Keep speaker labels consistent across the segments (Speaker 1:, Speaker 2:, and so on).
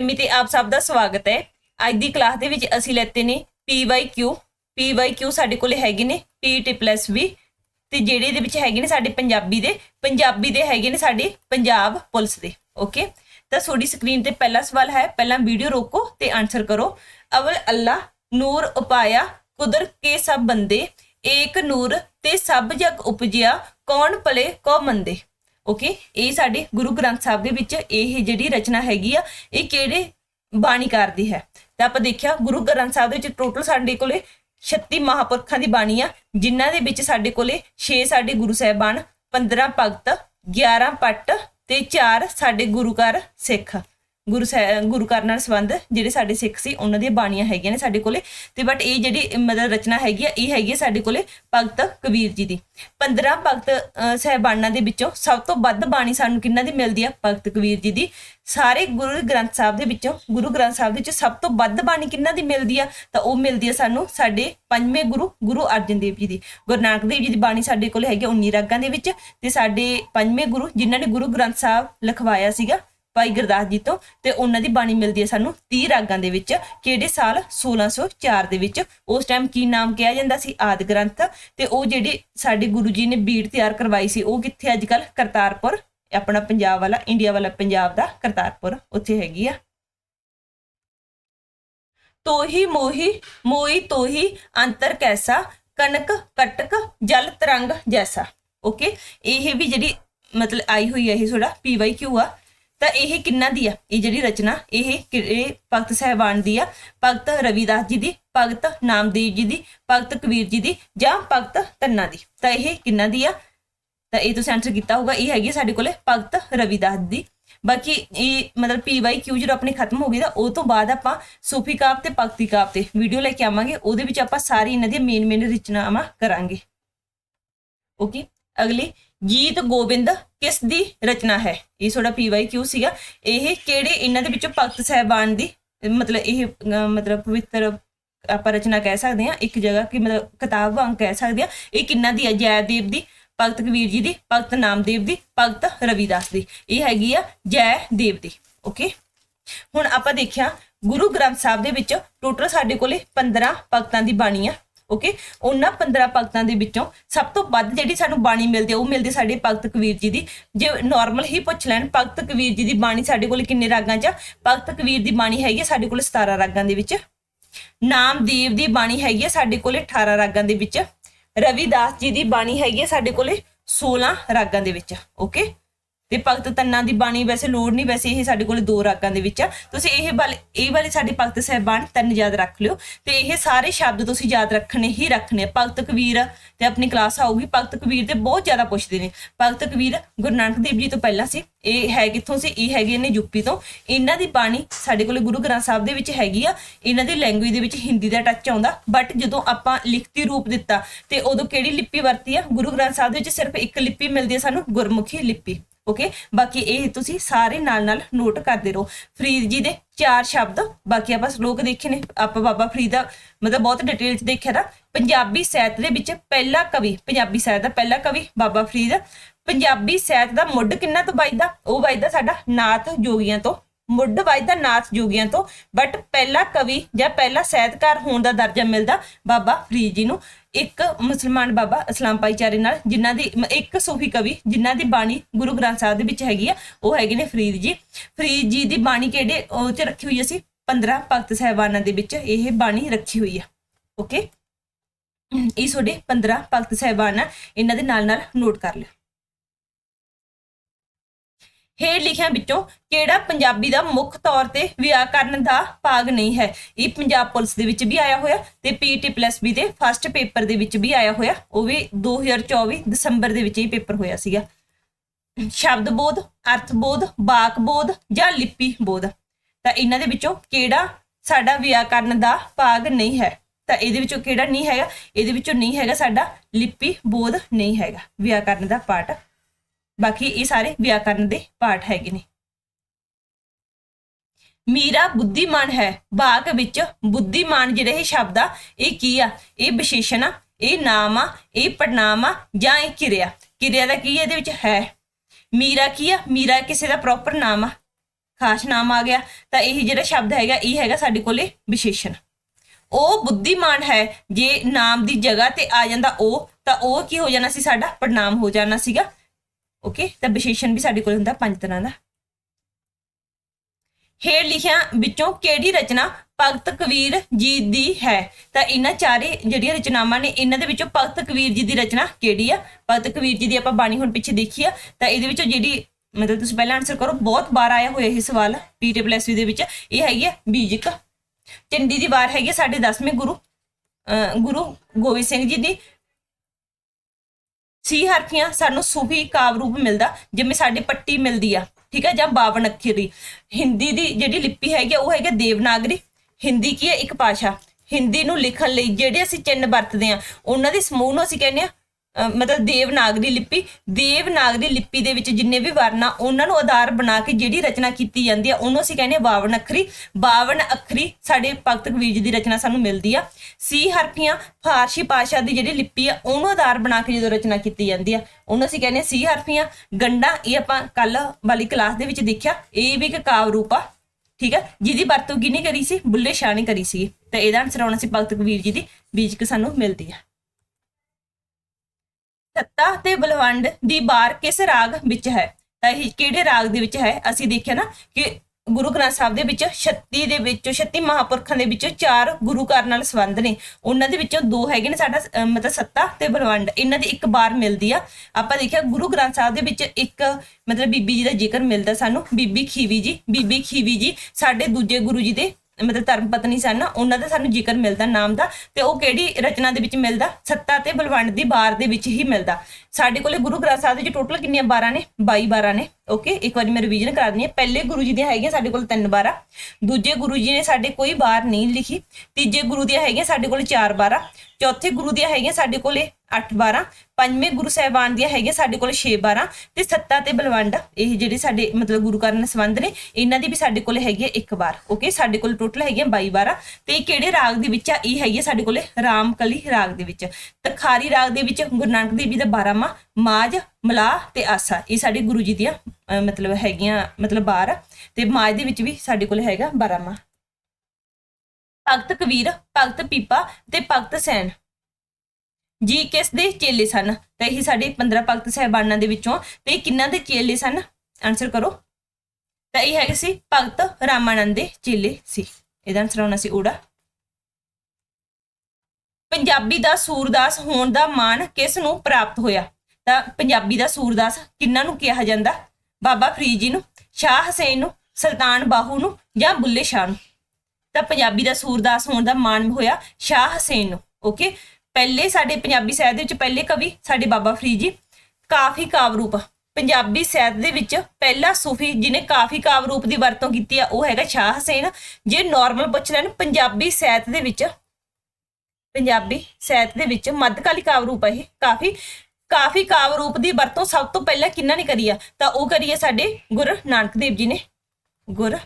Speaker 1: ਮੀ ਤੇ ਆਪ ਸਭ ਦਾ ਸਵਾਗਤ ਹੈ। ਅੱਜ ਦੀ ਕਲਾਸ ਦੇ ਵਿੱਚ ਅਸੀਂ ਲੈਤੇ ਨੇ PYQ PYQ ਸਾਡੇ ਕੋਲੇ ਹੈਗੇ ਨੇ PT+B ਤੇ ਜਿਹੜੇ ਦੇ ਵਿੱਚ ਹੈਗੇ ਨੇ ਸਾਡੇ ਪੰਜਾਬੀ ਦੇ ਪੰਜਾਬੀ ਦੇ ਹੈਗੇ ਨੇ ਸਾਡੇ ਪੰਜਾਬ ਪੁਲਿਸ ਦੇ ਓਕੇ ਤਾਂ ਤੁਹਾਡੀ ਸਕਰੀਨ ਤੇ ਪਹਿਲਾ ਸਵਾਲ ਹੈ, ਪਹਿਲਾਂ ਵੀਡੀਓ ਰੋਕੋ ਤੇ ਆਨਸਰ ਕਰੋ। ਅਵਲ ਅੱਲਾ, ਨੂਰ, ਉਪਾਇਆ, ਕੁਦਰ ਕੇ ਸਭ ਬੰਦੇ, ਏਕ ਨੂਰ ਤੇ ਸਭ ਜਗ ਉਪਜਿਆ, ਕੌਣ ਭਲੇ, ਕੋ ਮੰਦੇ? ਓਕੇ ਇਹ ਸਾਡੇ ਗੁਰੂ ਗ੍ਰੰਥ ਸਾਹਿਬ ਦੇ ਵਿੱਚ ਇਹ ਜਿਹੜੀ ਰਚਨਾ ਹੈਗੀ ਆ, ਇਹ ਕਿਹੜੇ ਬਾਣੀਕਾਰ ਦੀ ਹੈ? ਤਾਂ ਆਪਾਂ ਦੇਖਿਆ, ਗੁਰੂ ਗ੍ਰੰਥ ਸਾਹਿਬ ਦੇ ਵਿੱਚ ਟੋਟਲ ਸਾਡੇ ਕੋਲੇ 36 ਮਹਾਪੁਰਖਾਂ ਦੀ ਬਾਣੀ ਆ, ਜਿਨ੍ਹਾਂ ਦੇ ਵਿੱਚ ਸਾਡੇ ਕੋਲੇ 6 ਸਾਡੇ ਗੁਰੂ ਸਾਹਿਬਾਨ 15 ਭਗਤ 11 ਪੱਟ ਤੇ 4 ਸਾਡੇ ਗੁਰੂ ਘਰ ਸਿੱਖ। ਗੁਰੂ ਸਾਹਿਬ ਗੁਰੂ ਘਰ ਨਾਲ ਸੰਬੰਧ ਜਿਹੜੇ ਸਾਡੇ ਸਿੱਖ ਸੀ ਉਹਨਾਂ ਦੀਆਂ ਬਾਣੀਆਂ ਹੈਗੀਆਂ ਨੇ ਸਾਡੇ ਕੋਲੇ। ਤੇ ਬਟ ਇਹ ਜਿਹੜੀ ਮਤਲਬ ਰਚਨਾ ਹੈਗੀ ਆ ਇਹ ਹੈਗੀ ਆ ਸਾਡੇ ਕੋਲੇ ਭਗਤ ਕਬੀਰ ਜੀ ਦੀ। 15 ਭਗਤ ਅਹ, ਸਾਹਿਬਾਨਾਂ ਦੇ ਵਿੱਚੋਂ ਸਭ ਤੋਂ ਵੱਧ ਬਾਣੀ ਸਾਨੂੰ ਕਿੰਨਾਂ ਦੀ ਮਿਲਦੀ ਆ? ਭਗਤ ਕਬੀਰ ਜੀ ਦੀ। ਸਾਰੇ ਗੁਰੂ ਗ੍ਰੰਥ ਸਾਹਿਬ ਦੇ ਵਿੱਚੋਂ ਗੁਰੂ ਗ੍ਰੰਥ ਸਾਹਿਬ ਦੇ ਵਿੱਚ ਸਭ ਤੋਂ ਵੱਧ ਬਾਣੀ ਕਿੰਨਾਂ ਦੀ ਮਿਲਦੀ ਆ? ਤਾਂ ਉਹ ਮਿਲਦੀ ਆ ਸਾਨੂੰ ਸਾਡੇ ਪੰਜਵੇਂ ਗੁਰੂ ਗੁਰੂ ਅਰਜਨ ਦੇਵ ਜੀ ਦੀ। ਗੁਰੂ ਨਾਨਕ ਦੇਵ ਜੀ ਦੀ ਬਾਣੀ ਸਾਡੇ ਕੋਲ ਹੈਗੀ ਆ 19 ਰਾਗਾਂ ਦੇ ਵਿੱਚ। ਤੇ ਸਾਡੇ ਪੰਜਵੇਂ ਗੁਰੂ ਜਿਨ੍ਹਾਂ ਨੇ ਗੁਰੂ ਗ੍ਰੰਥ ਸਾਹਿਬ ਲਿਖਵਾਇਆ ਸੀਗਾ ਭਾਈ ਗੁਰਦਾਸ ਜੀ ਤੋਂ ਤੇ ਉਹਨਾਂ ਦੀ ਬਾਣੀ ਮਿਲਦੀ ਹੈ ਸਾਨੂੰ 30 ਰਾਗਾਂ ਦੇ ਵਿੱਚ, ਕਿਹੜੇ ਸਾਲ? 1604 ਦੇ ਵਿੱਚ। ਉਸ ਟਾਈਮ ਕੀ ਨਾਮ ਕਿਹਾ ਜਾਂਦਾ ਸੀ? ਆਦ ਗ੍ਰੰਥ। ਤੇ ਉਹ ਜਿਹੜੀ ਸਾਡੇ ਗੁਰੂ ਜੀ ਨੇ ਬੀੜ ਤਿਆਰ ਕਰਵਾਈ ਸੀ, ਉਹ ਕਿੱਥੇ ਅੱਜ ਕੱਲ ਕਰਤਾਰਪੁਰ। ਆਪਣਾ ਪੰਜਾਬ ਵਾਲਾ, ਇੰਡੀਆ ਵਾਲਾ ਪੰਜਾਬ ਦਾ ਕਰਤਾਰਪੁਰ, ਉੱਥੇ ਹੈਗੀ ਆ। ਤੋਹੀ ਮੋਹੀ, ਮੋਈ ਤੋਹੀ, ਅੰਤਰ ਕੈਸਾ ਕਨਕ ਕਟਕ, ਜਲ ਤਰੰਗ ਜੈਸਾ। ਓਕੇ ਇਹ ਵੀ ਜਿਹੜੀ ਮਤਲਬ ਆਈ ਹੋਈ ਹੈ ਇਹ ਥੋੜਾ ਪੀਵਾਈ ਪੀਵਾਈਕਿਊ ਆ। ਤਾਂ ਇਹ ਕਿੰਨਾ ਦੀ ਆ? ਇਹ ਜਿਹੜੀ ਰਚਨਾ, ਇਹ ਕਿਹੜੇ ਭਗਤ ਸਹਿਬਾਨ ਦੀ ਆ? ਭਗਤ ਰਵਿਦਾਸ ਜੀ ਦੀ, ਭਗਤ ਨਾਮਦੇਵ ਜੀ ਦੀ, ਭਗਤ ਕਬੀਰ ਜੀ ਦੀ ਜਾਂ ਭਗਤ ਤੰਨਾ ਦੀ? ਤਾਂ ਇਹ ਕਿੰਨਾ ਦੀ ਆ? ਤਾਂ ਇਹ ਤੁਸੀਂ ਆਨਸਰ ਕੀਤਾ ਹੋਊਗਾ, ਇਹ ਹੈਗੀ ਆ ਸਾਡੇ ਕੋਲੇ ਭਗਤ ਰਵਿਦਾਸ ਦੀ। ਬਾਕੀ ਇਹ ਮਤਲਬ ਪੀਵਾਈਕਿਊ ਜਦੋਂ ਆਪਣੀ ਖਤਮ ਹੋ ਗਈ, ਤਾਂ ਉਹ ਤੋਂ ਬਾਅਦ ਆਪਾਂ ਸੂਫੀ ਕਾਵ ਤੇ ਭਗਤੀ ਕਾਵ ਤੇ ਵੀਡੀਓ ਲੈ ਕੇ ਆਵਾਂਗੇ। ਉਹਦੇ ਵਿੱਚ ਆਪਾਂ ਸਾਰੀ ਇਹਨਾਂ ਦੀਆਂ ਮੇਨ ਮੇਨ ਰਚਨਾਵਾਂ ਕਰਾਂਗੇ। ਓਕੇ ਅਗਲੀ ਗੀਤ ਗੋਬਿੰਦ ਕਿਸ ਦੀ ਰਚਨਾ ਹੈ? ਇਹ ਥੋੜਾ ਪੀਵਾਈਕਿਊ ਸੀਗਾ। ਇਹ ਕਿਹੜੇ ਇਹਨਾਂ ਦੇ ਵਿੱਚੋਂ ਭਗਤ ਸਹਿਬਾਨ ਦੀ, ਮਤਲਬ ਇਹ ਮਤਲਬ ਪਵਿੱਤਰ ਆਪਾਂ ਰਚਨਾ ਕਹਿ ਸਕਦੇ ਹਾਂ। ਇੱਕ ਜਗ੍ਹਾ ਕਿ ਮਤਲਬ ਕਿਤਾਬ ਵਾਂਗ ਕਹਿ ਸਕਦੇ ਹਾਂ। ਇਹ ਕਿੰਨਾ ਦੀ ਹੈ? ਜੈਦੇਵ ਦੀ, ਭਗਤ ਕਬੀਰ ਜੀ ਦੀ, ਭਗਤ ਨਾਮਦੇਵ ਦੀ, ਭਗਤ ਰਵਿਦਾਸ ਦੀ। ਇਹ ਹੈਗੀ ਆ ਜੈ ਦੇਵ ਦੀ। ਓਕੇ ਹੁਣ ਆਪਾਂ ਦੇਖਿਆ ਗੁਰੂ ਗ੍ਰੰਥ ਸਾਹਿਬ ਦੇ ਵਿੱਚ ਟੋਟਲ ਸਾਡੇ ਕੋਲੇ 15 ਭਗਤਾਂ ਦੀ ਬਾਣੀ ਆ। ਓਕੇ ਉਹਨਾਂ 15 ਭਗਤਾਂ ਦੇ ਵਿੱਚੋਂ ਸਭ ਤੋਂ ਵੱਧ ਜਿਹੜੀ ਸਾਨੂੰ ਬਾਣੀ ਮਿਲਦੀ ਆ, ਉਹ ਮਿਲਦੀ ਸਾਡੇ ਭਗਤ ਕਬੀਰ ਜੀ ਦੀ। ਜੇ ਨਾਰਮਲ ਹੀ ਪੁੱਛ ਲੈਣ, ਭਗਤ ਕਬੀਰ ਜੀ ਦੀ ਬਾਣੀ ਸਾਡੇ ਕੋਲ ਕਿੰਨੇ ਰਾਗਾਂ 'ਚ ਆ? ਭਗਤ ਕਬੀਰ ਦੀ ਬਾਣੀ ਹੈਗੀ ਆ ਸਾਡੇ ਕੋਲ 17 ਰਾਗਾਂ ਦੇ ਵਿੱਚ। ਨਾਮਦੇਵ ਦੀ ਬਾਣੀ ਹੈਗੀ ਆ ਸਾਡੇ ਕੋਲ 18 ਰਾਗਾਂ ਦੇ ਵਿੱਚ। ਰਵਿਦਾਸ ਜੀ ਦੀ ਬਾਣੀ ਹੈਗੀ ਆ ਸਾਡੇ ਕੋਲ 16 ਰਾਗਾਂ ਦੇ ਵਿੱਚ ਓਕੇ ਤੇ ਭਗਤ ਤੰਨਾ ਦੀ ਬਾਣੀ ਵੈਸੇ ਲੋੜ ਨਹੀਂ, ਵੈਸੇ ਇਹ ਸਾਡੇ ਕੋਲ ਦੋ ਰਾਗਾਂ ਦੇ ਵਿੱਚ ਆ। ਤੁਸੀਂ ਇਹ ਵਾਲੇ ਇਹ ਵਾਲੇ ਸਾਡੇ ਭਗਤ ਸਹਿਬਾਨ ਤਿੰਨ ਯਾਦ ਰੱਖ ਲਿਓ। ਤੇ ਇਹ ਸਾਰੇ ਸ਼ਬਦ ਤੁਸੀਂ ਯਾਦ ਰੱਖਣੇ ਹੀ ਰੱਖਣੇ ਭਗਤ ਕਬੀਰ ਤੇ ਆਪਣੀ ਕਲਾਸ ਆਊਗੀ। ਭਗਤ ਕਬੀਰ 'ਤੇ ਬਹੁਤ ਜ਼ਿਆਦਾ ਪੁੱਛਦੇ ਨੇ। ਭਗਤ ਕਬੀਰ ਗੁਰੂ ਨਾਨਕ ਦੇਵ ਜੀ ਤੋਂ ਪਹਿਲਾਂ ਸੀ। ਇਹ ਹੈ ਕਿੱਥੋਂ ਸੀ? ਇਹ ਹੈਗੇ ਨੇ ਯੂਪੀ ਤੋਂ। ਇਹਨਾਂ ਦੀ ਬਾਣੀ ਸਾਡੇ ਕੋਲ ਗੁਰੂ ਗ੍ਰੰਥ ਸਾਹਿਬ ਦੇ ਵਿੱਚ ਹੈਗੀ ਆ। ਇਹਨਾਂ ਦੀ ਲੈਂਗੁਏਜ ਦੇ ਵਿੱਚ ਹਿੰਦੀ ਦਾ ਟੱਚ ਆਉਂਦਾ। ਬਟ ਜਦੋਂ ਆਪਾਂ ਲਿਖਤੀ ਰੂਪ ਦਿੱਤਾ, ਤੇ ਉਦੋਂ ਕਿਹੜੀ ਲਿਪੀ ਵਰਤੀ ਆ? ਗੁਰੂ ਗ੍ਰੰਥ ਸਾਹਿਬ ਦੇ ਵਿੱਚ ਸਿਰਫ ਇੱਕ ਲਿਪੀ ਮਿਲਦੀ ਹੈ ਸਾਨੂੰ, ਗੁਰਮੁਖੀ ਲਿਪੀ। ਓਕੇ ਬਾਕੀ ਇਹ ਤੁਸੀਂ ਸਾਰੇ ਨਾਲ ਨਾਲ ਨੋਟ ਕਰਦੇ ਰਹੋ। ਫਰੀਦ ਜੀ ਦੇ ਚਾਰ ਸ਼ਬਦ, ਬਾਕੀ ਆਪਾਂ ਸ਼ਲੋਕ ਦੇਖੇ ਨੇ। ਆਪਾਂ ਬਾਬਾ ਫਰੀਦ ਦਾ ਮਤਲਬ ਬਹੁਤ ਡਿਟੇਲ ਚ ਦੇਖਿਆ ਨਾ। ਪੰਜਾਬੀ ਸਾਹਿਤ ਦੇ ਵਿੱਚ ਪਹਿਲਾ ਕਵੀ, ਪੰਜਾਬੀ ਸਾਹਿਤ ਦਾ ਪਹਿਲਾ ਕਵੀ ਬਾਬਾ ਫਰੀਦ। ਪੰਜਾਬੀ ਸਾਹਿਤ ਦਾ ਮੁੱਢ ਕਿੰਨਾ ਤੋਂ ਵੱਜਦਾ? ਉਹ ਵੱਜਦਾ ਸਾਡਾ ਨਾਥ ਜੋਗੀਆਂ ਤੋਂ। ਮੁੱਢ ਵੱਜਦਾ ਨਾਥ ਜੋਗੀਆਂ ਤੋਂ। ਬਟ ਪਹਿਲਾ ਕਵੀ ਜਾਂ ਪਹਿਲਾ ਸਾਹਿਤਕਾਰ ਹੋਣ ਦਾ ਦਰਜਾ ਮਿਲਦਾ ਬਾਬਾ ਫਰੀਦ ਜੀ ਨੂੰ। ਇੱਕ ਮੁਸਲਮਾਨ ਬਾਬਾ ਇਸਲਾਮ ਭਾਈਚਾਰੇ ਨਾਲ, ਜਿਨ੍ਹਾਂ ਦੀ ਇੱਕ ਸੂਫੀ ਕਵੀ, ਜਿਨ੍ਹਾਂ ਦੀ ਬਾਣੀ ਗੁਰੂ ਗ੍ਰੰਥ ਸਾਹਿਬ ਦੇ ਵਿੱਚ ਹੈਗੀ ਆ, ਉਹ ਹੈਗੇ ਨੇ ਫਰੀਦ ਜੀ। ਫਰੀਦ ਜੀ ਦੀ ਬਾਣੀ ਕਿਹੜੇ, ਉਹ ਚ ਰੱਖੀ ਹੋਈ ਅਸੀਂ? 15 ਭਗਤ ਸਹਿਬਾਨਾਂ ਦੇ ਵਿੱਚ ਇਹ ਬਾਣੀ ਰੱਖੀ ਹੋਈ ਆ। ਓਕੇ ਇਹ ਤੁਹਾਡੇ 15 ਭਗਤ ਸਹਿਬਾਨ ਇਹਨਾਂ ਦੇ ਨਾਲ ਨਾਲ ਨੋਟ ਕਰ ਲਿਓ। ਹੇਠ ਲਿਖਿਆਂ ਵਿੱਚੋਂ ਕਿਹੜਾ ਪੰਜਾਬੀ ਦਾ ਮੁੱਖ ਤੌਰ ਤੇ ਵਿਆਕਰਨ ਦਾ ਭਾਗ ਨਹੀਂ ਹੈ? ਇਹ ਪੰਜਾਬ ਪੁਲਿਸ ਦੇ ਵਿੱਚ ਵੀ ਆਇਆ ਹੋਇਆ ਤੇ ਪੀਟੀ+B ਦੇ ਫਸਟ ਪੇਪਰ ਦੇ ਵਿੱਚ ਵੀ ਆਇਆ ਹੋਇਆ। ਉਹ ਵੀ 2024 ਦਸੰਬਰ ਦੇ ਵਿੱਚ ਹੀ ਪੇਪਰ ਹੋਇਆ ਸੀਗਾ। ਸ਼ਬਦ ਬੋਧ, ਅਰਥ ਬੋਧ, ਵਾਕ ਬੋਧ ਜਾਂ ਲਿਪੀ ਬੋਧ। ਤਾਂ ਇਹਨਾਂ ਦੇ ਵਿੱਚੋਂ ਕਿਹੜਾ ਸਾਡਾ ਵਿਆਕਰਨ ਦਾ ਭਾਗ ਨਹੀਂ ਹੈ? ਤਾਂ ਇਹਦੇ ਵਿੱਚੋਂ ਕਿਹੜਾ ਨਹੀਂ ਹੈਗਾ? ਇਹਦੇ ਵਿੱਚੋਂ ਨਹੀਂ ਹੈਗਾ ਸਾਡਾ ਲਿਪੀ ਬੋਧ ਨਹੀਂ ਹੈਗਾ। ਵਿਆਕਰਨ ਦਾ ਪਾਠ ਬਾਕੀ ਇਹ ਸਾਰੇ ਵਿਆਕਰਨ ਦੇ ਪਾਠ ਹੈਗੇ ਨੇ। ਮੀਰਾ ਬੁੱਧੀਮਾਨ ਹੈ। ਬਾਕ ਵਿੱਚ ਬੁੱਧੀਮਾਨ ਜਿਹੜੇ ਇਹ ਸ਼ਬਦ ਆ, ਇਹ ਕੀ ਆ? ਇਹ ਵਿਸ਼ੇਸ਼ਣ ਆ, ਇਹ ਨਾਮ ਆ, ਇਹ ਪੜਨਾਮ ਆ ਜਾਂ ਇਹ ਕਿਰਿਆ? ਕਿਰਿਆ ਦਾ ਕੀ ਇਹਦੇ ਵਿੱਚ ਹੈ? ਮੀਰਾ ਕੀ ਆ? ਮੀਰਾ ਕਿਸੇ ਦਾ ਪ੍ਰੋਪਰ ਨਾਮ ਆ। ਖਾਸ ਨਾਮ ਆ ਗਿਆ। ਤਾਂ ਇਹ ਜਿਹੜਾ ਸ਼ਬਦ ਹੈਗਾ, ਇਹ ਹੈਗਾ ਸਾਡੇ ਕੋਲੇ ਵਿਸ਼ੇਸ਼ਣ। ਉਹ ਬੁੱਧੀਮਾਨ ਹੈ। ਜੇ ਨਾਮ ਦੀ ਜਗ੍ਹਾ ਤੇ ਆ ਜਾਂਦਾ ਉਹ, ਤਾਂ ਉਹ ਕੀ ਹੋ ਜਾਣਾ ਸੀ ਸਾਡਾ? ਪੜਨਾਮ ਹੋ ਜਾਣਾ ਸੀਗਾ। ਓਕੇ ਤਾਂ ਵਿਸ਼ੇਸ਼ਣ ਵੀ ਸਾਡੇ ਕੋਲ ਹੁੰਦਾ, ਪੰਜ ਤਰ੍ਹਾਂ ਦਾ। ਹੇਠ ਲਿਖਿਆ, ਵਿੱਚੋਂ ਕਿਹੜੀ ਰਚਨਾ ਭਗਤ ਕਬੀਰ ਜੀ ਦੀ ਹੈ? ਤਾਂ ਇਹਨਾਂ ਚਾਰੇ ਜਿਹੜੀਆਂ ਰਚਨਾਵਾਂ ਨੇ, ਇਹਨਾਂ ਦੇ ਵਿੱਚੋਂ ਭਗਤ ਕਬੀਰ ਜੀ ਦੀ ਰਚਨਾ ਕਿਹੜੀ ਆ? ਭਗਤ ਕਬੀਰ ਜੀ ਦੀ ਆਪਾਂ ਬਾਣੀ ਹੁਣ ਪਿੱਛੇ ਦੇਖੀ ਆ। ਤਾਂ ਇਹਦੇ ਵਿੱਚੋਂ ਜਿਹੜੀ, ਮਤਲਬ ਤੁਸੀਂ ਪਹਿਲਾਂ ਆਨਸਰ ਕਰੋ, ਬਹੁਤ ਵਾਰ ਆਇਆ ਹੋਇਆ ਇਹ ਸਵਾਲ ਪੀਟੀ ਪਲੱਸ ਦੇ ਵਿੱਚ। ਇਹ ਹੈਗੀ ਆ ਬੀਜਕ। ਚੰਡੀ ਦੀ ਵਾਰ ਹੈਗੀ ਆ ਸਾਡੇ 10ਵੇਂ ਗੁਰੂ, ਅਹ ਗੁਰੂ ਗੋਬਿੰਦ ਸਿੰਘ ਜੀ ਦੀ। ਸੀ ਹਰਫੀਆਂ ਸਾਨੂੰ ਸੂਫੀ ਕਾਵ ਰੂਪ ਮਿਲਦਾ ਜਿਵੇਂ ਸਾਡੇ ਪੱਟੀ ਮਿਲਦੀ ਆ ਠੀਕ ਹੈ ਜਾਂ 52 ਅੱਖਰੀ ਹਿੰਦੀ ਦੀ ਜਿਹੜੀ ਲਿਪੀ ਹੈਗੀ ਆ, ਉਹ ਹੈਗਾ ਦੇਵਨਾਗਰੀ। ਹਿੰਦੀ ਕੀ ਹੈ ਇੱਕ ਭਾਸ਼ਾ। ਹਿੰਦੀ ਨੂੰ ਲਿਖਣ ਲਈ ਜਿਹੜੇ ਅਸੀਂ ਚਿੰਨ ਵਰਤਦੇ ਆ ਉਹਨਾਂ ਦੇ ਸਮੂਹ ਨੂੰ ਅਸੀਂ ਕਹਿੰਦੇ ਆ ਮਤਲਬ ਦੇਵਨਾਗਰੀ ਲਿਪੀ ਦੇਵਨਾਗਰੀ ਲਿਪੀ ਦੇ ਵਿੱਚ ਜਿੰਨੇ ਵੀ ਵਰਣ ਆ ਉਹਨਾਂ ਨੂੰ ਆਧਾਰ ਬਣਾ ਕੇ ਜਿਹੜੀ ਰਚਨਾ ਕੀਤੀ ਜਾਂਦੀ ਆ, ਉਹਨੂੰ ਅਸੀਂ ਕਹਿੰਦੇ ਆ 52 ਅੱਖਰੀ। 52 ਅੱਖਰੀ ਸਾਡੇ ਭਗਤ ਕਬੀਰ ਜੀ ਦੀ ਰਚਨਾ ਸਾਨੂੰ ਮਿਲਦੀ ਆ। ਸੀ ਹਰਫੀਆਂ, ਫਾਰਸੀ ਭਾਸ਼ਾ ਦੀ ਜਿਹੜੀ ਲਿਪੀ ਆ, ਉਹਨੂੰ ਆਧਾਰ ਬਣਾ ਕੇ ਜਦੋਂ ਰਚਨਾ ਕੀਤੀ ਜਾਂਦੀ ਆ। ਉਹਨੂੰ ਅਸੀਂ ਕਹਿੰਦੇ ਆ ਸੀ ਹਰਫੀਆਂ। ਗੰਡਾ, ਇਹ ਆਪਾਂ ਕੱਲ ਵਾਲੀ ਕਲਾਸ ਦੇ ਵਿੱਚ ਦੇਖਿਆ, ਇਹ ਵੀ ਇੱਕ ਕਾਵ ਰੂਪ ਆ। ਠੀਕ ਹੈ ਜਿਹਦੀ ਵਰਤੋਂ ਕਿਹਨੇ ਕਰੀ ਸੀ? ਬੁੱਲੇ ਸ਼ਾਹ ਨੇ ਕਰੀ ਸੀ। ਤਾਂ ਇਹਦਾ ਆਨਸਰ ਆਉਣਾ ਸੀ ਭਗਤ ਕਬੀਰ ਜੀ ਦੀ। ਬੀਜ ਕੇ ਸਾਨੂੰ ਮਿਲਦੀ ਆ। ਸੱਤਾ ਤੇ ਬਲਵੰਡ ਦੀ ਬਾਰ ਕਿਸ ਰਾਗ ਵਿੱਚ ਹੈ? ਤਾਂ ਇਹ ਕਿਹੜੇ ਰਾਗ ਦੇ ਵਿੱਚ ਹੈ? ਅਸੀਂ ਦੇਖਿਆ ਨਾ ਕਿ ਗੁਰੂ ਗ੍ਰੰਥ ਸਾਹਿਬ ਦੇ ਵਿੱਚ 36 ਦੇ ਵਿੱਚੋਂ 36 ਮਹਾਪੁਰਖਾਂ ਦੇ ਵਿੱਚੋਂ ਚਾਰ ਗੁਰੂ ਘਰ ਨਾਲ ਸੰਬੰਧ ਨੇ। ਉਹਨਾਂ ਦੇ ਵਿੱਚੋਂ ਦੋ ਹੈਗੇ ਨੇ ਸਾਡਾ ਮਤਲਬ ਸੱਤਾ ਤੇ ਬਲਵੰਡ। ਇਹਨਾਂ ਦੀ ਇੱਕ ਬਾਰ ਮਿਲਦੀ ਆ। ਆਪਾਂ ਦੇਖਿਆ ਗੁਰੂ ਗ੍ਰੰਥ ਸਾਹਿਬ ਦੇ ਵਿੱਚ ਇੱਕ, ਮਤਲਬ ਬੀਬੀ ਜੀ ਦਾ ਜ਼ਿਕਰ ਮਿਲਦਾ ਸਾਨੂੰ। ਬੀਬੀ ਖੀਵੀ ਜੀ, ਬੀਬੀ ਖੀਵੀ ਜੀ, ਸਾਡੇ ਦੂਜੇ ਗੁਰੂ ਜੀ ਦੇ ਮਤਲਬ ਧਰਮ ਪਤਨੀ ਸਨ ਨਾ, ਉਹਨਾਂ ਦਾ ਸਾਨੂੰ ਜ਼ਿਕਰ ਮਿਲਦਾ ਨਾਮ ਦਾ ਤੇ ਉਹ ਕਿਹੜੀ ਰਚਨਾ ਦੇ ਵਿੱਚ ਮਿਲਦਾ? ਸੱਤਾ ਤੇ ਬਲਵੰਡ ਦੀ ਬਾਰ ਦੇ ਵਿੱਚ ਹੀ ਮਿਲਦਾ। ਸਾਡੇ ਕੋਲੇ ਗੁਰੂ ਗ੍ਰੰਥ ਸਾਹਿਬ ਦੇ ਵਿੱਚ ਟੋਟਲ ਕਿੰਨੀਆਂ ਬਾਰਾਂ ਨੇ? 22 ਬਾਰਾਂ ਨੇ। ਓਕੇ ਇੱਕ ਵਾਰੀ ਮੈਂ ਰਿਵੀਜ਼ਨ ਕਰਾ ਦਿੰਦੀ ਹਾਂ। ਪਹਿਲੇ ਗੁਰੂ ਜੀ ਦੀਆਂ ਹੈਗੀਆਂ ਸਾਡੇ ਕੋਲ ਤਿੰਨ ਬਾਰਾਂ ਦੂਜੇ ਗੁਰੂ ਜੀ ਨੇ ਸਾਡੇ ਕੋਈ ਬਾਰ ਨਹੀਂ ਲਿਖੀ। ਤੀਜੇ ਗੁਰੂ ਦੀਆਂ ਹੈਗੀਆਂ ਸਾਡੇ ਕੋਲ ਚਾਰ ਬਾਰਾਂ ਚੌਥੇ ਗੁਰੂ ਦੀਆਂ ਹੈਗੀਆਂ ਸਾਡੇ ਕੋਲੇ 8 12 ਪੰਜਵੇਂ ਗੁਰੂ ਸਾਹਿਬਾਨ ਦੀਆਂ ਹੈਗੀਆਂ ਸਾਡੇ ਕੋਲ 6 12 ਤੇ ਸੱਤਾ ਤੇ ਬਲਵੰਡ, ਇਹ ਜਿਹੜੇ ਸਾਡੇ ਮਤਲਬ ਗੁਰੂ ਕਰਨ ਸੰਬੰਧ ਨੇ, ਇਹਨਾਂ ਦੀ ਵੀ ਸਾਡੇ ਕੋਲ ਹੈਗੀ ਹੈ ਇੱਕ ਵਾਰ। ਓਕੇ ਸਾਡੇ ਕੋਲ ਟੋਟਲ ਹੈਗੀਆਂ 22 12 ਤੇ ਇਹ ਕਿਹੜੇ ਰਾਗ ਦੇ ਵਿੱਚ ਆ? ਇਹ ਹੈਗੀ ਹੈ ਸਾਡੇ ਕੋਲੇ ਰਾਮਕਲੀ ਰਾਗ ਦੇ ਵਿੱਚ। ਤਖਾਰੀ ਰਾਗ ਦੇ ਵਿੱਚ ਗੁਰੂ ਨਾਨਕ ਦੇਵ ਜੀ ਦਾ 12ਵਾਂ ਮਾਜ ਮਲਾਹ ਤੇ ਆਸਾ। ਇਹ ਸਾਡੇ ਗੁਰੂ ਜੀ ਦੀਆਂ ਮਤਲਬ ਹੈਗੀਆਂ, ਮਤਲਬ ਬਾਰ, ਤੇ ਮਾਜ ਦੇ ਵਿੱਚ ਵੀ ਸਾਡੇ ਕੋਲ ਹੈਗਾ 12ਵਾਂ ਭਗਤ ਕਬੀਰ, ਭਗਤ ਪੀਪਾ ਤੇ ਭਗਤ ਸੈਨ। ਜੀ ਕਿਸ ਦੇ ਚੇਲੇ ਸਨ? ਤਾਂ ਇਹ ਸਾਡੇ 15 ਭਗਤ ਸਹਿਬਾਨਾਂ ਦੇ ਵਿੱਚੋਂ ਤੇ ਇਹ ਕਿੰਨਾਂ ਦੇ ਚੇਲੇ ਸਨ? ਆਨਸਰ ਕਰੋ। ਤਾਂ ਇਹ ਹੈਗੇ ਸੀ ਭਗਤ ਰਾਮਾਨੰਦ ਦੇ ਚੇਲੇ ਸੀ। ਇਹਦਾ ਆਨਸਰ ਆਉਣਾ ਸੀ ਊੜਾ। ਪੰਜਾਬੀ ਦਾ ਸੂਰਦਾਸ ਹੋਣ ਦਾ ਮਾਣ ਕਿਸ ਨੂੰ ਪ੍ਰਾਪਤ ਹੋਇਆ? ਤਾਂ ਪੰਜਾਬੀ ਦਾ ਸੂਰਦਾਸ ਕਿੰਨਾਂ ਨੂੰ ਕਿਹਾ ਜਾਂਦਾ? ਬਾਬਾ ਫਰੀਦ ਜੀ ਨੂੰ, ਸ਼ਾਹ ਹੁਸੈਨ ਨੂੰ, ਸੁਲਤਾਨ ਬਾਹੂ ਨੂੰ ਜਾਂ ਬੁੱਲੇ ਸ਼ਾਹ ਨੂੰ। ਤਾਂ ਪੰਜਾਬੀ ਦਾ ਸੂਰਦਾਸ ਹੋਣ ਦਾ ਮਾਣ ਹੋਇਆ ਸ਼ਾਹ ਹੁਸੈਨ ਨੂੰ ਓਕੇ ਪਹਿਲੇ ਸਾਡੇ ਪੰਜਾਬੀ ਸਾਹਿਤ ਦੇ ਵਿੱਚ ਪਹਿਲੇ ਕਵੀ ਸਾਡੇ ਬਾਬਾ ਫਰੀਦ ਜੀ, ਕਾਫੀ ਕਾਵ ਰੂਪ। ਪੰਜਾਬੀ ਸਾਹਿਤ ਦੇ ਵਿੱਚ ਪਹਿਲਾ ਸੂਫੀ ਜਿਹਨੇ ਕਾਫੀ ਕਾਵ ਰੂਪ ਦੀ ਵਰਤੋਂ ਕੀਤੀ ਆ, ਉਹ ਹੈਗਾ ਸ਼ਾਹ ਹੁਸੈਨ। ਜੇ ਨਾਰਮਲ ਪੁੱਛ ਲੈਣ, ਪੰਜਾਬੀ ਸਾਹਿਤ ਦੇ ਵਿੱਚ, ਪੰਜਾਬੀ ਸਾਹਿਤ ਦੇ ਵਿੱਚ ਮੱਧਕਾਲੀ ਕਾਵ ਰੂਪ ਹੈ ਇਹ, ਕਾਫੀ ਕਾਫੀ ਕਾਵ ਰੂਪ ਦੀ ਵਰਤੋਂ ਸਭ ਤੋਂ ਪਹਿਲਾਂ ਕਿਹਨਾਂ ਨੇ ਕਰੀ ਆ? ਤਾਂ ਉਹ ਕਰੀ ਆ ਸਾਡੇ ਗੁਰੂ ਨਾਨਕ ਦੇਵ ਜੀ ਨੇ। ਗੁਰ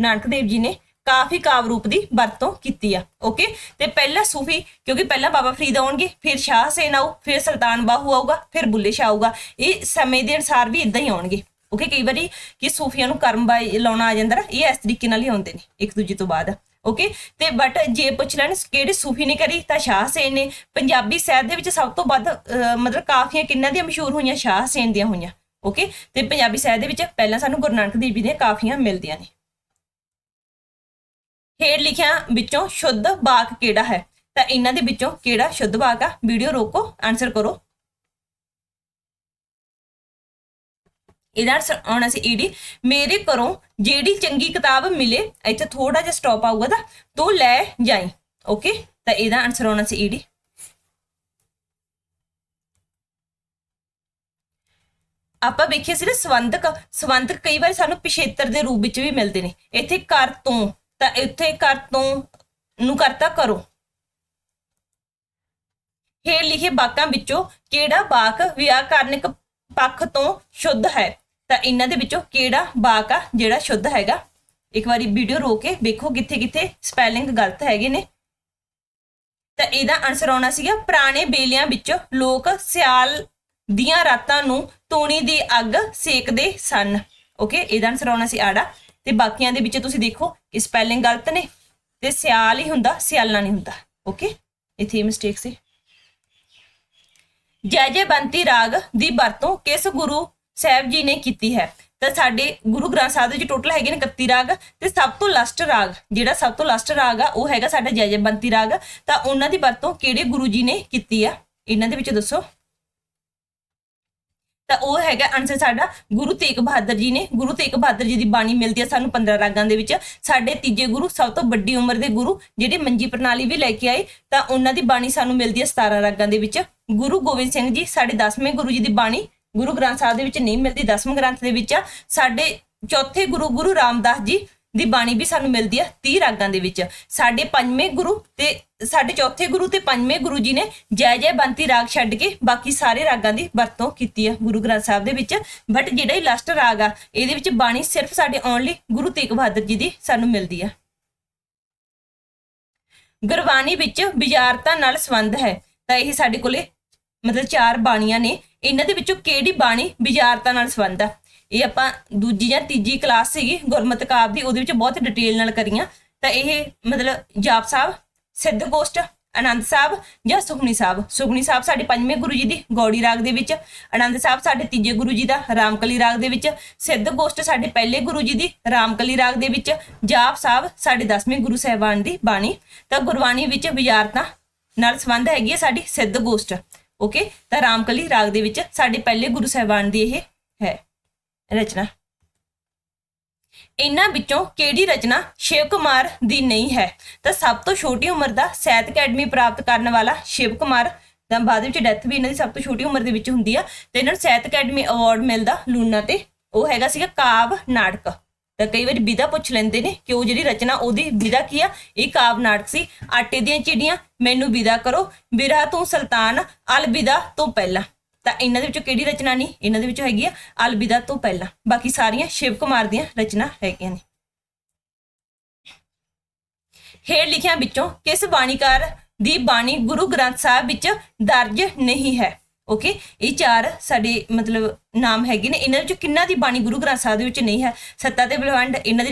Speaker 1: ਨਾਨਕ ਦੇਵ ਜੀ ਨੇ ਕਾਫੀ ਕਾਵ ਰੂਪ ਦੀ ਵਰਤੋਂ ਕੀਤੀ ਆ। ਓਕੇ? ਤੇ ਪਹਿਲਾ ਸੂਫੀ ਕਿਉਂਕਿ ਪਹਿਲਾਂ ਬਾਬਾ ਫਰੀਦ ਆਉਣਗੇ ਫਿਰ ਸ਼ਾਹ ਹਸੈਨ ਆਊ ਫਿਰ ਸੁਲਤਾਨ ਬਾਹੂ ਆਊਗਾ ਫਿਰ ਬੁੱਲੇ ਸ਼ਾਹ ਆਊਗਾ। ਇਹ ਸਮੇਂ ਦੇ ਅਨਸਾਰ ਵੀ ਇਦਾਂ ਹੀ ਆਉਣਗੇ। ਓਕੇ? ਕਈ ਵਾਰੀ ਕਿ ਸੂਫੀਆਂ ਨੂੰ ਕਰਮ ਬਾਈ ਲਾਉਣਾ ਆ ਜਾਂਦਾ ਨਾ, ਇਹ ਇਸ ਤਰੀਕੇ ਨਾਲ ਹੀ ਆਉਂਦੇ ਨੇ ਇੱਕ ਦੂਜੇ ਤੋਂ ਬਾਅਦ। ਓਕੇ ਤੇ ਬਟ ਜੇ ਪੁੱਛ ਲੈਣ ਕਿਹੜੇ ਸੂਫੀ ਨੇ ਕਰੀ ਤਾਂ ਸ਼ਾਹ ਸੇਨ ਨੇ। ਪੰਜਾਬੀ ਸਾਹਿਤ ਦੇ ਵਿੱਚ ਸਭ ਤੋਂ ਵੱਧ ਅਹ, ਮਤਲਬ ਕਾਫੀਆਂ ਕਿੰਨਾਂ ਦੀਆਂ ਮਸ਼ਹੂਰ ਹੋਈਆਂ? ਸ਼ਾਹ ਸੇਨ ਦੀਆਂ ਹੋਈਆਂ। ਓਕੇ ਤੇ ਪੰਜਾਬੀ ਸਾਹਿਤ ਦੇ ਵਿੱਚ ਪਹਿਲਾਂ ਸਾਨੂੰ ਗੁਰੂ ਨਾਨਕ ਦੇਵ ਜੀ ਦੀਆਂ ਕਾਫੀਆਂ ਮਿਲਦੀਆਂ ਨੇ। ਹੇਠ ਲਿਖਿਆ ਵਿੱਚੋਂ ਸ਼ੁੱਧ ਵਾਕ ਕਿਹੜਾ ਹੈ? ਤਾਂ ਇਹਨਾਂ ਦੇ ਵਿੱਚੋਂ ਕਿਹੜਾ ਸ਼ੁੱਧ ਵਾਕ ਆ? ਵੀਡੀਓ ਰੋਕੋ ਆਨਸਰ ਕਰੋ। ਇਹਦਾ ਆਉਣਾ ਸੀ ਈਡੀ ਮੇਰੇ ਘਰੋਂ ਜਿਹੜੀ ਚੰਗੀ ਕਿਤਾਬ ਮਿਲੇ ਇੱਥੇ ਥੋੜਾ ਜਿਹਾ ਸਟਾਪ ਆਊਗਾ ਤਾਂ ਤੂੰ ਲੈ ਜਾਈ ਓਕੇ ਤਾਂ ਇਹਦਾ ਆਨਸਰ ਆਉਣਾ ਸੀ ਈਡੀ ਆਪਾਂ ਵੇਖਿਆ ਸੀ ਨਾ ਸਵੰਦਕ ਸਵੰਦਕ ਕਈ ਵਾਰ ਸਾਨੂੰ ਪਿਛੇਤਰ ਦੇ ਰੂਪ ਵਿੱਚ ਵੀ ਮਿਲਦੇ ਨੇ ਇੱਥੇ ਕਰ ਤੋਂ ਤਾਂ ਇੱਥੇ ਕਰ ਤੋਂ ਨੂੰ ਕਰਤਾ ਕਰੋ ਹੇਠ ਲਿਖੇ ਵਾਕਾਂ ਵਿੱਚੋਂ ਕਿਹੜਾ ਵਾਕ ਵਿਆਕਰਨਿਕ ਪੱਖ ਤੋਂ ਸ਼ੁੱਧ ਹੈ ਤਾਂ ਇਹਨਾਂ ਦੇ ਵਿੱਚੋਂ ਕਿਹੜਾ ਵਾਕ ਆ ਜਿਹੜਾ ਸ਼ੁੱਧ ਹੈਗਾ? ਇੱਕ ਵਾਰੀ ਵੀਡੀਓ ਰੋ ਕੇ ਵੇਖੋ ਕਿੱਥੇ ਕਿੱਥੇ ਸਪੈਲਿੰਗ ਗਲਤ ਹੈਗੇ ਨੇ। ਤਾਂ ਇਹਦਾ ਆਨਸਰ ਆਉਣਾ ਸੀਗਾ, ਪੁਰਾਣੇ ਬੇਲਿਆਂ ਵਿੱਚ ਲੋਕ ਸਿਆਲ ਦੀਆਂ ਰਾਤਾਂ ਨੂੰ ਤੂਣੀ ਦੀ ਅੱਗ ਸੇਕਦੇ ਸਨ। ਓਕੇ ਇਹਦਾ ਆਨਸਰ ਆਉਣਾ ਸੀ ਆੜਾ। ਤੇ ਬਾਕੀਆਂ ਦੇ ਵਿੱਚ ਤੁਸੀਂ ਦੇਖੋ ਕਿ ਸਪੈਲਿੰਗ ਗਲਤ ਨੇ ਤੇ ਸਿਆਲ ਹੀ ਹੁੰਦਾ ਸਿਆਲਣਾ ਨਹੀਂ ਹੁੰਦਾ। ਓਕੇ ਇੱਥੇ ਮਿਸਟੇਕ ਸੀ। ਜੈ ਜੈ ਬੰਤੀ ਰਾਗ ਦੀ ਵਰਤੋਂ ਕਿਸ ਗੁਰੂ ਸਾਹਿਬ ਜੀ ਨੇ ਕੀਤੀ ਹੈ। ਤਾਂ ਸਾਡੇ ਗੁਰੂ ਗ੍ਰੰਥ ਸਾਹਿਬ ਦੇ ਵਿੱਚ ਟੋਟਲ ਹੈਗੇ ਨੇ 31 ਰਾਗ ਤੇ ਸਭ ਤੋਂ ਲਾਸਟ ਰਾਗ, ਜਿਹੜਾ ਸਭ ਤੋਂ ਲਾਸਟ ਰਾਗ ਆ, ਉਹ ਹੈਗਾ ਸਾਡਾ ਜੈ ਜੈ ਬੰਤੀ ਰਾਗ। ਤਾਂ ਉਹਨਾਂ ਦੀ ਵਰਤੋਂ ਕਿਹੜੇ ਗੁਰੂ ਜੀ ਨੇ ਕੀਤੀ ਆ? ਇਹਨਾਂ ਦੇ ਵਿੱਚ ਦੱਸੋ। ਤਾਂ ਉਹ ਹੈਗਾ ਆਨਸਰ ਸਾਡਾ ਗੁਰੂ ਤੇਗ ਬਹਾਦਰ ਜੀ ਨੇ। ਗੁਰੂ ਤੇਗ ਬਹਾਦਰ ਜੀ ਦੀ ਬਾਣੀ ਮਿਲਦੀ ਹੈ ਸਾਨੂੰ 15 ਰਾਗਾਂ ਦੇ ਵਿੱਚ। ਸਾਡੇ ਤੀਜੇ ਗੁਰੂ, ਸਭ ਤੋਂ ਵੱਡੀ ਉਮਰ ਦੇ ਗੁਰੂ, ਜਿਹੜੇ ਮੰਜੀ ਪ੍ਰਣਾਲੀ ਵੀ ਲੈ ਕੇ ਆਏ, ਤਾਂ ਉਹਨਾਂ ਦੀ ਬਾਣੀ ਸਾਨੂੰ ਮਿਲਦੀ ਹੈ 17 ਰਾਗਾਂ ਦੇ ਵਿੱਚ। ਗੁਰੂ ਗੋਬਿੰਦ ਸਿੰਘ ਜੀ, ਸਾਡੇ 10ਵੇਂ ਗੁਰੂ ਜੀ ਦੀ ਬਾਣੀ ਗੁਰੂ ਗ੍ਰੰਥ ਸਾਹਿਬ ਦੇ ਵਿੱਚ ਨਹੀਂ ਮਿਲਦੀ 10ਵੇਂ ਗ੍ਰੰਥ ਦੇ ਵਿੱਚ ਆ, ਸਾਡੇ ਚੌਥੇ ਗੁਰੂ ਗੁਰੂ ਰਾਮਦਾਸ ਜੀ ਦੀ ਬਾਣੀ ਵੀ ਸਾਨੂੰ ਮਿਲਦੀ ਹੈ 30 ਰਾਗਾਂ ਦੇ ਵਿੱਚ। ਸਾਡੇ ਪੰਜਵੇਂ ਗੁਰੂ ਤੇ ਸਾਡੇ ਚੌਥੇ ਗੁਰੂ ਤੇ ਪੰਜਵੇਂ ਗੁਰੂ ਜੀ ਨੇ ਜੈ ਜੈ ਬੰਤੀ ਰਾਗ ਛੱਡ ਕੇ ਬਾਕੀ ਸਾਰੇ ਰਾਗਾਂ ਦੀ ਵਰਤੋਂ ਕੀਤੀ ਹੈ ਗੁਰੂ ਗ੍ਰੰਥ ਸਾਹਿਬ ਦੇ ਵਿੱਚ। ਬਟ ਜਿਹੜਾ ਹੀ ਲਾਸਟ ਰਾਗ ਆ, ਇਹਦੇ ਵਿੱਚ ਬਾਣੀ ਸਿਰਫ ਸਾਡੇ ਓਨਲੀ ਗੁਰੂ ਤੇਗ ਬਹਾਦਰ ਜੀ ਦੀ ਸਾਨੂੰ ਮਿਲਦੀ ਹੈ ਗੁਰਬਾਣੀ ਵਿੱਚ ਵਿਚਾਰਤਾ ਨਾਲ ਸੰਬੰਧ ਹੈ, ਤਾਂ ਇਹ ਸਾਡੇ ਕੋਲੇ ਮਤਲਬ ਚਾਰ ਬਾਣੀਆਂ ਨੇ, ਇਹਨਾਂ ਦੇ ਵਿੱਚੋਂ ਕਿਹੜੀ ਬਾਣੀ ਵਿਚਾਰਤਾ ਨਾਲ ਸੰਬੰਧ ਆ? ਇਹ ਆਪਾਂ ਦੂਜੀ ਜਾਂ ਤੀਜੀ ਕਲਾਸ ਸੀਗੀ, ਗੁਰਮਤਿ ਕਾਵ ਦੀ, ਉਹਦੇ ਵਿੱਚ ਬਹੁਤ ਡਿਟੇਲ ਨਾਲ ਕਰੀਆਂ। ਤਾਂ ਇਹ ਮਤਲਬ ਜਾਪ ਸਾਹਿਬ, ਸਿੱਧ ਗੋਸ਼ਟ, ਆਨੰਦ ਸਾਹਿਬ ਜਾਂ ਸੁਖਣੀ ਸਾਹਿਬ? ਸੁਖਣੀ ਸਾਹਿਬ ਸਾਡੇ ਪੰਜਵੇਂ ਗੁਰੂ ਜੀ ਦੀ ਗੌੜੀ ਰਾਗ ਦੇ ਵਿੱਚ, ਆਨੰਦ ਸਾਹਿਬ ਸਾਡੇ ਤੀਜੇ ਗੁਰੂ ਜੀ ਦਾ ਰਾਮਕਲੀ ਰਾਗ ਦੇ ਵਿੱਚ, ਸਿੱਧ ਗੋਸ਼ਟ ਸਾਡੇ ਪਹਿਲੇ ਗੁਰੂ ਜੀ ਦੀ ਰਾਮਕਲੀ ਰਾਗ ਦੇ ਵਿੱਚ, ਜਾਪ ਸਾਹਿਬ ਸਾਡੇ 10ਵੇਂ ਗੁਰੂ ਸਾਹਿਬਾਨ ਦੀ ਬਾਣੀ। ਤਾਂ ਗੁਰਬਾਣੀ ਵਿੱਚ ਵਿਚਾਰਤਾ ਨਾਲ ਸੰਬੰਧ ਹੈਗੀ ਹੈ ਸਾਡੀ ਸਿੱਧ ਗੋਸ਼ਟ। ਓਕੇ ਤਾਂ ਰਾਮਕਲੀ ਰਾਗ ਦੇ ਵਿੱਚ ਸਾਡੇ ਪਹਿਲੇ ਗੁਰੂ ਸਾਹਿਬਾਨ ਦੀ ਇਹ ਹੈ ਰਚਨਾ। ਇਹਨਾਂ ਵਿੱਚੋਂ ਕਿਹੜੀ ਰਚਨਾ ਸ਼ਿਵ ਕੁਮਾਰ ਦੀ ਨਹੀਂ ਹੈ? ਤਾਂ ਸਭ ਤੋਂ ਛੋਟੀ ਉਮਰ ਦਾ ਸਾਹਿਤ ਅਕੈਡਮੀ ਪ੍ਰਾਪਤ ਕਰਨ ਵਾਲਾ ਸ਼ਿਵ ਕੁਮਾਰ ਦਾ ਬਾਅਦ ਵਿੱਚ ਡੈਥ ਵੀ ਇਹਨਾਂ ਦੀ ਸਭ ਤੋਂ ਛੋਟੀ ਉਮਰ ਦੇ ਵਿੱਚ ਹੁੰਦੀ ਆ। ਤੇ ਇਹਨਾਂ ਨੂੰ ਸਾਹਿਤ ਅਕੈਡਮੀ ਅਵਾਰਡ ਮਿਲਦਾ ਲੂਣਾ ਤੇ। ਉਹ ਹੈਗਾ ਸੀਗਾ ਕਾਵ ਨਾਟਕ। ਕਈ ਵਾਰੀ ਵਿਦਾ ਪੁੱਛ ਲੈਂਦੇ ਨੇ ਕਿ ਉਹ ਜਿਹੜੀ ਰਚਨਾ ਉਹਦੀ ਵਿਦਾ ਕੀ ਆ? ਇਹ ਕਾਵ ਨਾਟਕ ਸੀ। ਆਟੇ ਦੀਆਂ ਚਿੜੀਆਂ, ਮੈਨੂੰ ਵਿਦਾ ਕਰੋ। ਵਿਰਾ ਤੋਂ ਸੁਲਤਾਨ, ਅਲਵਿਦਾ ਤੋਂ ਪਹਿਲਾਂ। ਤਾਂ ਇਹਨਾਂ ਦੇ ਵਿੱਚੋਂ ਕਿਹੜੀ ਰਚਨਾ ਨਹੀਂ? ਇਹਨਾਂ ਦੇ ਵਿੱਚੋਂ ਹੈਗੀ ਆ ਅਲਵਿਦਾ ਤੋਂ ਪਹਿਲਾਂ। ਬਾਕੀ ਸਾਰੀਆਂ ਸ਼ਿਵ ਕੁਮਾਰ ਦੀਆਂ ਰਚਨਾ ਹੈਗੀਆਂ ਨੇ। ਹੇਠ ਲਿਖਿਆਂ ਵਿੱਚੋਂ ਕਿਸ ਬਾਣੀਕਾਰ ਦੀ ਬਾਣੀ ਗੁਰੂ ਗ੍ਰੰਥ ਸਾਹਿਬ ਵਿੱਚ ਦਰਜ ਨਹੀਂ ਹੈ? ਓਕੇ ਇਹ ਚਾਰ ਸਾਡੇ ਮਤਲਬ ਨਾਮ ਹੈਗੇ ਨੇ। ਇਹਨਾਂ ਵਿੱਚੋਂ ਕਿੰਨਾ ਦੀ ਬਾਣੀ ਗੁਰੂ ਗ੍ਰੰਥ ਸਾਹਿਬ ਦੇ ਵਿੱਚ ਨਹੀਂ ਹੈ? ਸੱਤਾ ਤੇ ਬਲਵੰਡ, ਇਹਨਾਂ ਦੀ